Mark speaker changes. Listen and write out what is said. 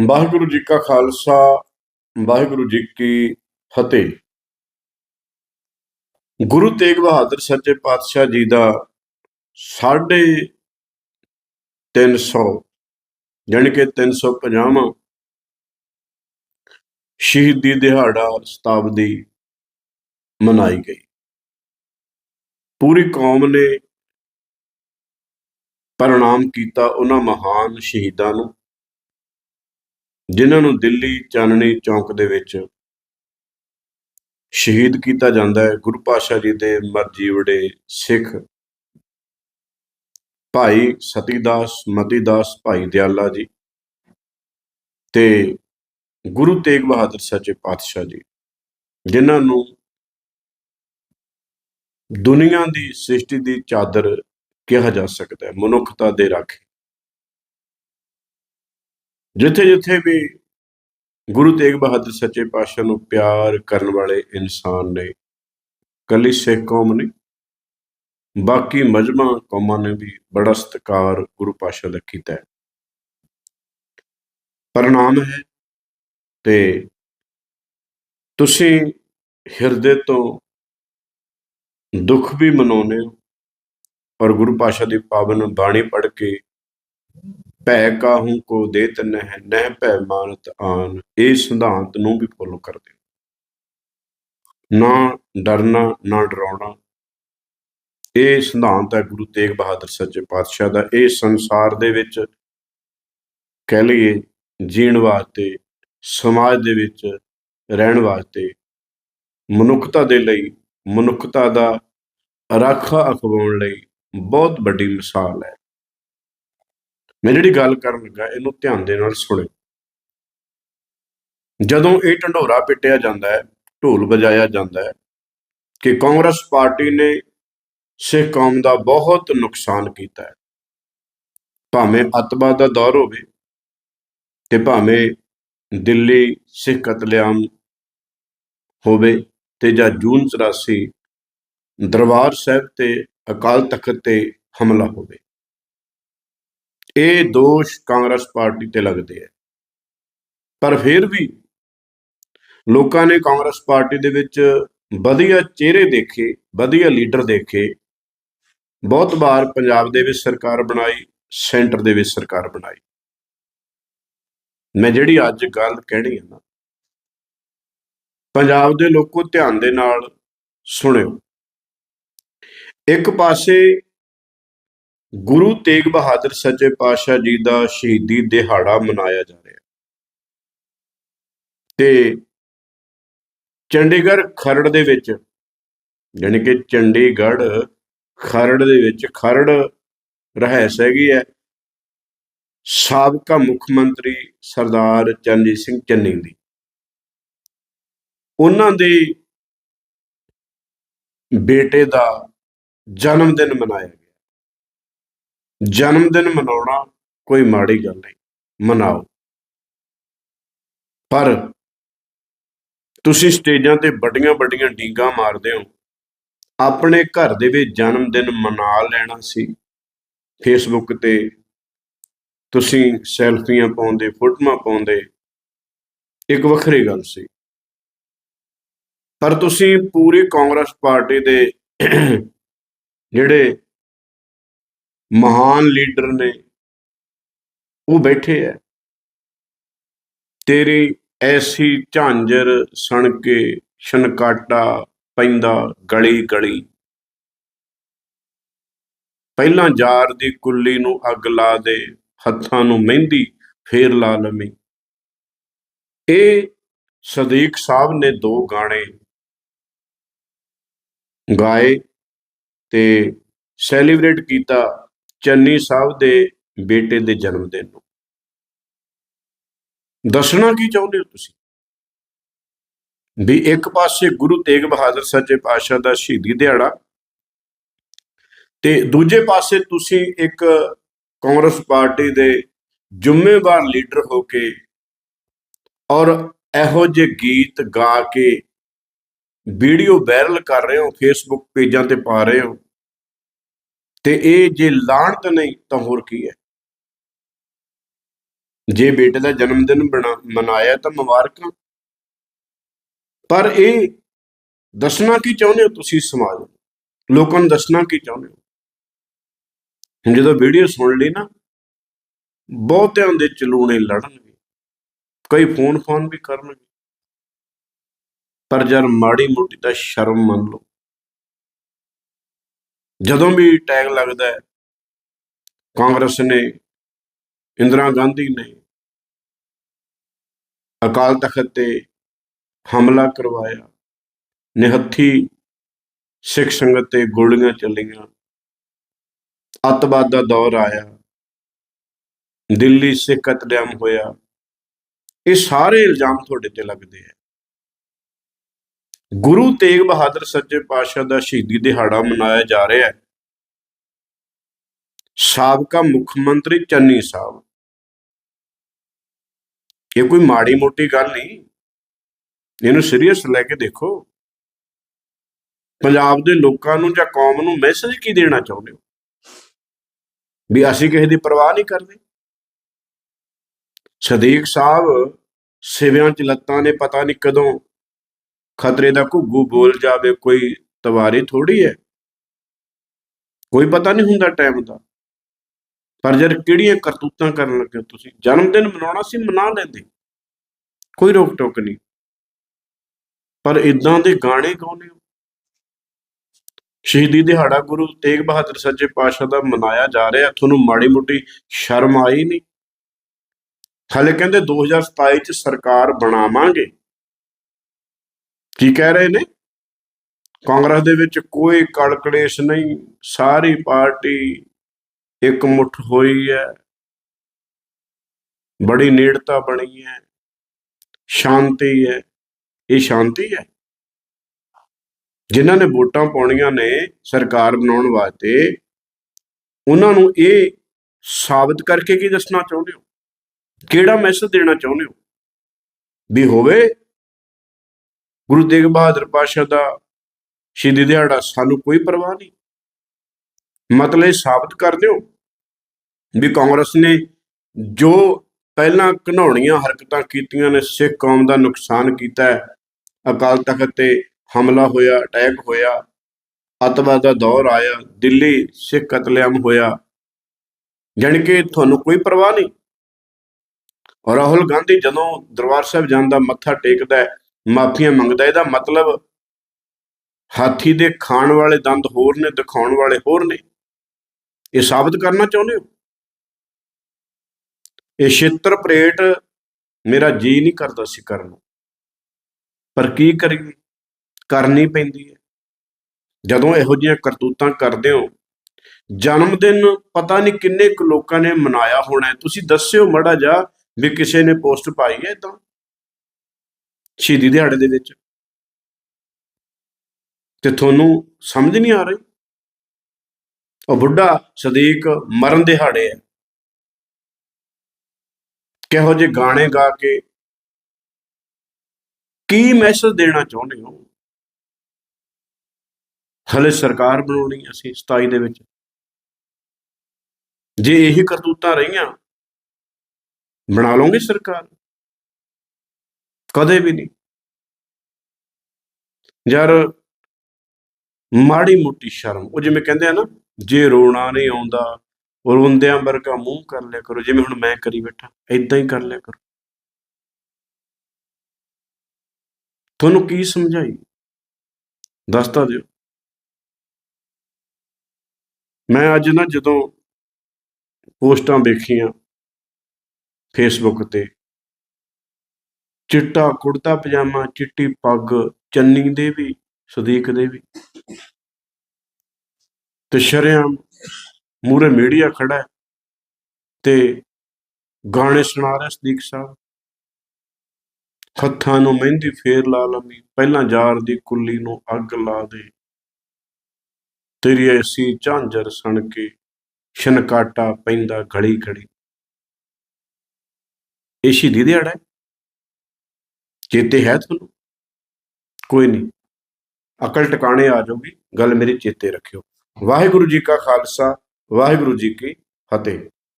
Speaker 1: ਵਾਹਿਗੁਰੂ ਜੀ ਕਾ ਖਾਲਸਾ, ਵਾਹਿਗੁਰੂ ਜੀ ਕੀ ਫਤਿਹ। ਗੁਰੂ ਤੇਗ ਬਹਾਦਰ ਸੱਚੇ ਪਾਤਸ਼ਾਹ ਜੀ ਦਾ ਸਾਢੇ 300 ਯਾਨੀ ਕਿ 350ਵਾਂ ਸ਼ਹੀਦੀ ਦਿਹਾੜਾ ਸ਼ਤਾਬਦੀ ਮਨਾਈ ਗਈ। ਪੂਰੀ ਕੌਮ ਨੇ ਪ੍ਰਣਾਮ ਕੀਤਾ ਉਹਨਾਂ ਮਹਾਨ ਸ਼ਹੀਦਾਂ ਨੂੰ। ਜਿਨ੍ਹਾਂ ਨੂੰ ਦਿੱਲੀ ਚਾਨਣੀ ਚੌਂਕ ਦੇ ਵਿੱਚ ਸ਼ਹੀਦ ਕੀਤਾ ਜਾਂਦਾ ਹੈ। ਗੁਰੂ ਪਾਤਸ਼ਾਹ ਜੀ ਦੇ ਮਰਜ਼ੀ ਵੜੇ ਸਿੱਖ ਭਾਈ ਸਤੀਦਾਸ, ਮਤੀਦਾਸ ਭਾਈ ਦਿਆਲਾ ਜੀ ਤੇ ਗੁਰੂ ਤੇਗ ਬਹਾਦਰ ਸੱਚੇ ਪਾਤਸ਼ਾਹ ਜੀ, ਜਿਨ੍ਹਾਂ ਨੂੰ ਦੁਨੀਆ ਦੀ ਸ੍ਰਿਸ਼ਟੀ ਦੀ ਚਾਦਰ ਕਿਹਾ ਜਾ ਸਕਦਾ ਹੈ, ਮਨੁੱਖਤਾ ਦੇ ਰਾਖੇ। ਜਿੱਥੇ ਜਿੱਥੇ ਵੀ ਗੁਰੂ ਤੇਗ ਬਹਾਦਰ ਸੱਚੇ ਪਾਤਸ਼ਾਹ ਨੂੰ ਪਿਆਰ ਕਰਨ ਵਾਲੇ ਇਨਸਾਨ ਨੇ, ਕੱਲੀ ਸਿੱਖ ਕੌਮ ਨੇ ਬਾਕੀ ਮਜਮਾ ਕੌਮਾਂ ਨੇ ਵੀ ਬੜਾ ਸਤਿਕਾਰ ਗੁਰੂ ਪਾਤਸ਼ਾਹ ਦਾ ਕੀਤਾ ਹੈ। ਪ੍ਰਣਾਮ ਹੈ ਤੇ ਤੁਸੀਂ ਹਿਰਦੇ ਤੋਂ ਦੁੱਖ ਵੀ ਮਨਾਉਂਦੇ ਹੋ, ਔਰ ਗੁਰੂ ਪਾਤਸ਼ਾਹ ਦੀ ਪਾਵਨ ਬਾਣੀ ਪੜ੍ਹ ਕੇ ਭੈ ਕਾਹੂ ਕੋ ਦੇਤ ਨਹਿ ਨਹਿ ਭੈ ਮਾਨਤ ਆਨ, ਇਹ ਸਿਧਾਂਤ ਨੂੰ ਵੀ ਫੋਲੋ ਕਰਦੇ ਨਾ ਡਰਨਾ, ਨਾ ਡਰਾਉਣਾ, ਇਹ ਸਿਧਾਂਤ ਹੈ ਗੁਰੂ ਤੇਗ ਬਹਾਦਰ ਸੱਚੇ ਪਾਤਸ਼ਾਹ ਦਾ। ਇਹ ਸੰਸਾਰ ਦੇ ਵਿੱਚ ਕਹਿ ਲਈਏ, ਜੀਣ ਵਾਸਤੇ, ਸਮਾਜ ਦੇ ਵਿੱਚ ਰਹਿਣ ਵਾਸਤੇ, ਮਨੁੱਖਤਾ ਦੇ ਲਈ, ਮਨੁੱਖਤਾ ਦਾ ਰਾਖਾ ਅਖਵਾਉਣ ਲਈ ਬਹੁਤ ਵੱਡੀ ਮਿਸਾਲ ਹੈ। ਮੈਂ ਜਿਹੜੀ ਗੱਲ ਕਰਨ ਲੱਗਾ, ਇਹਨੂੰ ਧਿਆਨ ਦੇ ਨਾਲ ਸੁਣਿਓ। ਜਦੋਂ ਇਹ ਢੰਡੋਰਾ ਪਿੱਟਿਆ ਜਾਂਦਾ ਹੈ, ਢੋਲ ਵਜਾਇਆ ਜਾਂਦਾ ਹੈ ਕਿ ਕਾਂਗਰਸ ਪਾਰਟੀ ਨੇ ਸਿੱਖ ਕੌਮ ਦਾ ਬਹੁਤ ਨੁਕਸਾਨ ਕੀਤਾ ਹੈ, ਭਾਵੇਂ ਅੱਤਵਾਦ ਦਾ ਦੌਰ ਹੋਵੇ ਤੇ ਭਾਵੇਂ ਦਿੱਲੀ ਸਿੱਖ ਕਤਲੇਆਮ ਹੋਵੇ ਤੇ ਜਾਂ ਜੂਨ 84 ਦਰਬਾਰ ਸਾਹਿਬ ਤੇ ਅਕਾਲ ਤਖਤ ਤੇ ਹਮਲਾ ਹੋਵੇ। ਇਹ ਦੋਸ਼ ਕਾਂਗਰਸ ਪਾਰਟੀ ਤੇ ਲੱਗਦੇ ਆ। ਪਰ ਫਿਰ ਵੀ ਲੋਕਾਂ ਨੇ ਕਾਂਗਰਸ ਪਾਰਟੀ ਦੇ ਵਿੱਚ ਵਧੀਆ ਚਿਹਰੇ ਦੇਖੇ, ਵਧੀਆ ਲੀਡਰ ਦੇਖੇ। ਬਹੁਤ ਵਾਰ ਪੰਜਾਬ ਦੇ ਵਿੱਚ ਸਰਕਾਰ ਬਣਾਈ, ਸੈਂਟਰ ਦੇ ਵਿੱਚ ਸਰਕਾਰ ਬਣਾਈ। ਮੈਂ ਜਿਹੜੀ ਅੱਜ ਗੱਲ ਕਹਿਣੀ ਹੈ ਨਾ, ਪੰਜਾਬ ਦੇ ਲੋਕੋ ਧਿਆਨ ਦੇ ਨਾਲ ਸੁਣਿਓ। ਇੱਕ ਪਾਸੇ ਗੁਰੂ ਤੇਗ ਬਹਾਦਰ ਸੱਚੇ ਪਾਤਸ਼ਾਹ ਜੀ ਦਾ ਸ਼ਹੀਦੀ ਦਿਹਾੜਾ ਮਨਾਇਆ ਜਾ ਰਿਹਾ ਤੇ ਚੰਡੀਗੜ੍ਹ ਖਰੜ ਦੇ ਵਿੱਚ ਯਾਨੀ ਕਿ ਚੰਡੀਗੜ੍ਹ ਖਰੜ ਦੇ ਵਿੱਚ, ਖਰੜ ਰਹਿਸ ਹੈਗੀ ਹੈ, ਸਾਬਕਾ ਮੁੱਖ ਮੰਤਰੀ ਸਰਦਾਰ ਚਰਨਜੀਤ ਸਿੰਘ ਚੰਨੀ ਦੀ। ਉਹਨਾਂ ਦੇ ਬੇਟੇ ਦਾ ਜਨਮ ਦਿਨ ਮਨਾਇਆ ਗਿਆ। ਜਨਮ ਦਿਨ ਮਨਾਉਣਾ ਕੋਈ ਮਾੜੀ ਗੱਲ ਨਹੀਂ। ਮਨਾਓ। ਪਰ ਤੁਸੀਂ ਸਟੇਜਾਂ ਤੇ ਵੱਡੀਆਂ ਵੱਡੀਆਂ ਡੀਂਗਾ ਮਾਰਦੇ ਹੋ। ਆਪਣੇ ਘਰ ਦੇ ਵਿੱਚ ਜਨਮ ਦਿਨ ਮਨਾ ਲੈਣਾ ਸੀ। ਫੇਸਬੁੱਕ ਤੇ ਤੁਸੀਂ ਸੈਲਫੀਆਂ ਪਾਉਂਦੇ, ਫੋਟੋਆਂ ਪਾਉਂਦੇ, ਇੱਕ ਵੱਖਰੀ ਗੱਲ ਸੀ। ਪਰ ਤੁਸੀਂ ਪੂਰੀ ਕਾਂਗਰਸ ਪਾਰਟੀ ਦੇ ਜਿਹੜੇ ਮਹਾਨ ਲੀਡਰ ਨੇ। ਉਹ ਬੈਠੇ ਐ। ਤੇਰੀ ਐਸੀ ਝਾਂਜਰ ਸਣ ਕੇ ਛਨਕਾਟਾ ਪੈਂਦਾ ਗਲੀ ਗਲੀ। ਪਹਿਲਾਂ ਯਾਰ ਦੀ ਕੁੱਲੀ ਨੂੰ ਅੱਗ ਲਾ ਦੇ, ਹੱਥਾਂ ਨੂੰ ਮਹਿੰਦੀ ਫੇਰ ਲਾ ਲਵੀਂ। ਇਹ ਸਦੀਕ ਸਾਹਿਬ ਨੇ ਦੋ ਗਾਣੇ ਗਾਏ ਤੇ ਸੈਲੀਬ੍ਰੇਟ ਕੀਤਾ। ਚੰਨੀ ਸਾਹਿਬ ਦੇ ਬੇਟੇ ਦੇ ਜਨਮ ਦਿਨ ਨੂੰ। ਦੱਸਣਾ ਕੀ ਚਾਹੁੰਦੇ ਹੋ ਤੁਸੀਂ? ਵੀ ਇੱਕ ਪਾਸੇ ਗੁਰੂ ਤੇਗ ਬਹਾਦਰ ਸੱਚੇ ਪਾਤਸ਼ਾਹ ਦਾ ਸ਼ਹੀਦੀ ਦਿਹਾੜਾ ਤੇ ਦੂਜੇ ਪਾਸੇ ਤੁਸੀਂ ਇੱਕ ਕਾਂਗਰਸ ਪਾਰਟੀ ਦੇ ਜ਼ਿੰਮੇਵਾਰ ਲੀਡਰ ਹੋ ਕੇ ਔਰ ਇਹੋ ਜਿਹੇ ਗੀਤ ਗਾ ਕੇ ਵੀਡੀਓ ਵਾਇਰਲ ਕਰ ਰਹੇ ਹੋ ਫੇਸਬੁੱਕ ਪੇਜਾਂ ਤੇ ਪਾ ਰਹੇ ਹੋ। ਤੇ ਇਹ ਜੇ ਲਾਣਤ ਨਹੀਂ ਤਾਂ ਹੋਰ ਕੀ ਹੈ? ਜੇ ਬੇਟੇ ਦਾ ਜਨਮ ਦਿਨ ਬਣਾ- ਮਨਾਇਆ ਤਾਂ ਮੁਬਾਰਕਾਂ। ਪਰ ਇਹ ਦੱਸਣਾ ਕੀ ਚਾਹੁੰਦੇ ਹੋ ਤੁਸੀਂ ਸਮਾਜ ਨੂੰ? ਲੋਕਾਂ ਨੂੰ ਦੱਸਣਾ ਕੀ ਚਾਹੁੰਦੇ ਹੋ? ਜਦੋਂ ਵੀਡੀਓ ਸੁਣ ਲਈ ਨਾ, ਬਹੁਤਿਆਂ ਦੇ ਚਲੂਣੇ ਲੜਨਗੇ, ਕਈ ਫੋਨ ਫੋਨ ਵੀ ਕਰਨਗੇ। ਪਰ ਜਦ ਮਾੜੀ ਮੋਟੀ ਤਾਂ ਸ਼ਰਮ ਮੰਨ ਲਓ। ਜਦੋਂ ਵੀ ਟੈਗ ਲੱਗਦਾ ਹੈ ਕਾਂਗਰਸ ਨੇ ਇੰਦਰਾ ਗਾਂਧੀ ਨੇ ਅਕਾਲ ਤਖਤ ਤੇ ਹਮਲਾ ਕਰਵਾਇਆ ਨਿਹੱਥੀ ਸਿੱਖ ਸੰਗਤ ਤੇ ਗੋਲੀਆਂ ਚੱਲੀਆਂ ਅੱਤਵਾਦ ਦਾ ਦੌਰ ਆਇਆ ਦਿੱਲੀ ਸਿੱਖ ਕਤਲੇਆਮ ਹੋਇਆ ਇਹ ਸਾਰੇ ਇਲਜ਼ਾਮ ਤੁਹਾਡੇ ਤੇ ਲੱਗਦੇ ਆ। ਗੁਰੂ ਤੇਗ ਬਹਾਦਰ ਸੱਚੇ ਪਾਤਸ਼ਾਹ ਦਾ ਸ਼ਹੀਦੀ ਦਿਹਾੜਾ ਮਨਾਇਆ ਜਾ ਰਿਹਾ ਹੈ। ਸਾਬਕਾ ਮੁੱਖ ਮੰਤਰੀ ਚੰਨੀ ਸਾਹਿਬ। ਇਹ ਕੋਈ ਮਾੜੀ ਮੋਟੀ ਗੱਲ ਨਹੀਂ। ਇਹਨੂੰ ਸੀਰੀਅਸ ਲੈ ਕੇ ਦੇਖੋ। ਪੰਜਾਬ ਦੇ ਲੋਕਾਂ ਨੂੰ ਜਾਂ ਕੌਮ ਨੂੰ ਮੈਸੇਜ ਕੀ ਦੇਣਾ ਚਾਹੁੰਦੇ ਹੋ? ਵੀ ਅਸੀਂ ਕਿਸੇ ਦੀ ਪਰਵਾਹ ਨਹੀਂ ਕਰਦੇ। ਸਦੀਕ ਸਾਹਿਬ ਸਿਵਿਆਂ ਚ ਲੱਤਾਂ ਨੇ ਪਤਾ ਨਹੀਂ ਕਦੋਂ ਖਤਰੇ ਦਾ ਘੁੱਗੂ ਬੋਲ ਜਾਵੇ, ਕੋਈ ਤਵਾਰੀ ਥੋੜੀ ਹੈ। ਕੋਈ ਪਤਾ ਨਹੀਂ ਹੁੰਦਾ ਟਾਈਮ ਦਾ। ਪਰ ਜਦ ਕਿਹੜੀਆਂ ਕਰਤੂਤਾਂ ਕਰਨ ਲੱਗੇ ਤੁਸੀਂ? ਜਨਮ ਦਿਨ ਮਨਾਉਣਾ ਸੀ, ਮਨਾ ਲੈਂਦੇ। ਕੋਈ ਰੋਕ ਟੋਕ ਨਹੀਂ। ਪਰ ਇਦਾਂ ਦੇ ਗਾਣੇ ਗਾਉਂਦੇ ਹੋ। ਸ਼ਹੀਦੀ ਦਿਹਾੜਾ ਗੁਰੂ ਤੇਗ ਬਹਾਦਰ ਸੱਚੇ ਪਾਤਸ਼ਾਹ ਦਾ ਮਨਾਇਆ ਜਾ ਰਿਹਾ। ਤੁਹਾਨੂੰ ਮਾੜੀ ਮੋਟੀ ਸ਼ਰਮ ਆਈ ਨਹੀਂ? ਹਾਲੇ ਕਹਿੰਦੇ 2027 ਚ ਸਰਕਾਰ ਬਣਾਵਾਂਗੇ। ਕੀ ਕਹਿ ਰਹੇ ਨੇ? ਕਾਂਗਰਸ ਦੇ ਵਿੱਚ ਕੋਈ ਕਲਕਲੇਸ਼ ਨਹੀਂ, ਸਾਰੀ ਪਾਰਟੀ ਇੱਕ ਮੁੱਠ ਹੋਈ ਹੈ। ਬੜੀ ਨੇੜਤਾ ਬਣੀ ਹੈ। ਸ਼ਾਂਤੀ ਹੈ। ਇਹ ਸ਼ਾਂਤੀ ਹੈ। ਜਿਨ੍ਹਾਂ ਨੇ ਵੋਟਾਂ ਪਾਉਣੀਆਂ ਨੇ ਸਰਕਾਰ ਬਣਾਉਣ ਵਾਸਤੇ, ਉਹਨਾਂ ਨੂੰ ਇਹ ਸਾਬਤ ਕਰਕੇ ਕੀ ਦੱਸਣਾ ਚਾਹੁੰਦੇ ਹੋ? ਕਿਹੜਾ ਮੈਸੇਜ ਦੇਣਾ ਚਾਹੁੰਦੇ ਹੋ? ਵੀ ਹੋਵੇ ਗੁਰੂ ਤੇਗ ਬਹਾਦਰ ਪਾਤਸ਼ਾਹ ਦਾ ਸ਼ਹੀਦੀ ਦਿਹਾੜਾ ਸਾਨੂੰ ਕੋਈ ਪਰਵਾਹ ਨਹੀਂ। ਮਤਲਬ ਇਹ ਸਾਬਤ ਕਰ ਦਿਓ ਵੀ ਕਾਂਗਰਸ ਨੇ ਜੋ ਪਹਿਲਾਂ ਘਨੌਣੀਆਂ ਹਰਕਤਾਂ ਕੀਤੀਆਂ ਨੇ, ਸਿੱਖ ਕੌਮ ਦਾ ਨੁਕਸਾਨ ਕੀਤਾ ਹੈ। ਅਕਾਲ ਤਖਤ ਤੇ ਹਮਲਾ ਹੋਇਆ, ਅਟੈਕ ਹੋਇਆ, ਅੱਤਵਾਦ ਦਾ ਦੌਰ ਆਇਆ, ਦਿੱਲੀ ਸਿੱਖ ਕਤਲੇਆਮ ਹੋਇਆ। ਜਾਣੀ ਕਿ ਤੁਹਾਨੂੰ ਕੋਈ ਪਰਵਾਹ ਨਹੀਂ। ਰਾਹੁਲ ਗਾਂਧੀ ਜਦੋਂ ਦਰਬਾਰ ਸਾਹਿਬ ਜਾਂਦਾ ਮੱਥਾ ਟੇਕਦਾ ਹੈ ਮਾਫੀਆਂ ਮੰਗਦਾ, ਇਹਦਾ ਮਤਲਬ ਹਾਥੀ ਦੇ ਖਾਣ ਵਾਲੇ ਦੰਦ ਹੋਰ ਨੇ, ਦਿਖਾਉਣ ਵਾਲੇ ਹੋਰ ਨੇ। ਇਹ ਸਾਬਤ ਕਰਨਾ ਚਾਹੁੰਦੇ ਹੋ? ਇਹ ਛੇਤਰ ਪਰੇਡ ਮੇਰਾ ਜੀ ਨਹੀਂ ਕਰਦਾ ਸੀ ਕਰਨ ਨੂੰ। ਪਰ ਕੀ ਕਰੀਏ? ਕਰਨੀ ਪੈਂਦੀ ਹੈ। ਜਦੋਂ ਇਹੋ ਜਿਹੀਆਂ ਕਰਤੂਤਾਂ ਕਰਦੇ ਹੋ, ਜਨਮ ਦਿਨ ਪਤਾ ਨਹੀਂ ਕਿੰਨੇ ਕੁ ਲੋਕਾਂ ਨੇ ਮਨਾਇਆ ਹੋਣਾ ਤੁਸੀਂ ਦੱਸਿਓ ਮੜਾ ਜਾ ਵੀ ਕਿਸੇ ਨੇ ਪੋਸਟ ਪਾਈ ਹੈ ਇਦਾਂ। ਸ਼ਹੀਦੀ ਦਿਹਾੜੇ ਦੇ ਵਿੱਚ। ਤੇ ਤੁਹਾਨੂੰ ਸਮਝ ਨਹੀਂ ਆ ਰਹੀ? ਉਹ ਬੁੱਢਾ ਸਦੀਕ ਮਰਨ ਦਿਹਾੜੇ ਹੈ। ਕਿਹੋ ਜਿਹੇ ਗਾਣੇ ਗਾ ਕੇ ਕੀ ਮੈਸੇਜ ਦੇਣਾ ਚਾਹੁੰਦੇ ਹੋ? ਹਲੇ ਸਰਕਾਰ ਬਣਾਉਣੀ ਅਸੀਂ 27 ਦੇ ਵਿੱਚ। ਜੇ ਇਹੀ ਕਰਤੂਤਾਂ ਰਹੀਆਂ, ਬਣਾ ਲਓਗੇ ਸਰਕਾਰ? ਕਦੇ ਵੀ ਨਹੀਂ। ਯਾਰ, ਮਾੜੀ ਮੋਟੀ ਸ਼ਰਮ, ਉਹ ਜਿਵੇਂ ਕਹਿੰਦੇ ਆ ਨਾ, ਜੇ ਰੋਣਾ ਨਹੀਂ ਆਉਂਦਾ ਰੋਂਦਿਆਂ ਵਰਗਾ ਮੂੰਹ ਕਰ ਲਿਆ ਕਰੋ, ਜਿਵੇਂ ਹੁਣ ਮੈਂ ਕਰੀ ਬੈਠਾ ਇਦਾਂ ਹੀ ਕਰ ਲਿਆ ਕਰੋ। ਤੁਹਾਨੂੰ ਕੀ ਸਮਝਾਈ? ਦੱਸਤਾ ਦਿਓ। ਮੈਂ ਅੱਜ ਨਾ ਜਦੋਂ ਪੋਸਟਾਂ ਵੇਖੀਆਂ ਫੇਸਬੁੱਕ ਤੇ ਚਿੱਟਾ ਕੁੜਤਾ ਪਜਾਮਾ, ਚਿੱਟੀ ਪੱਗ, ਚੰਨੀ ਦੇ ਵੀ, ਸਦੀਕ ਦੇ ਵੀ। ਤੇ ਸ਼ਰਿਆਮ ਮੂਰੇ ਮੀਡੀਆ ਖੜਾ ਹੈ ਤੇ ਗਾਣੇ ਸੁਣਾ ਰਿਹਾ ਸਦੀਕ ਸਾਹਿਬ। ਹੱਥਾਂ ਨੂੰ ਮਹਿੰਦੀ ਫੇਰ ਲਾ ਲੰਮੀ ਪਹਿਲਾਂ ਯਾਰ ਦੀ ਕੁੱਲੀ ਨੂੰ ਅੱਗ ਲਾ ਦੇ। ਤੇਰੀ ਐਸੀ ਝਾਂਜਰ ਸਣ ਕੇ ਛਨਕਾਟਾ ਪੈਂਦਾ ਘੜੀ ਘੜੀ। ਇਹ ਸ਼ਹੀਦੀ ਦਿਹਾੜਾ ਹੈ? ਚੇਤੇ ਹੈ ਤੁਹਾਨੂੰ? ਕੋਈ ਨਹੀਂ। ਅਕਲ ਟਿਕਾਣੇ ਆ ਜਾਊਗੀ। ਗੱਲ ਮੇਰੀ ਚੇਤੇ ਰੱਖਿਓ। ਵਾਹਿਗੁਰੂ ਜੀ ਕਾ ਖਾਲਸਾ, ਵਾਹਿਗੁਰੂ ਜੀ ਕੀ ਫਤਿਹ।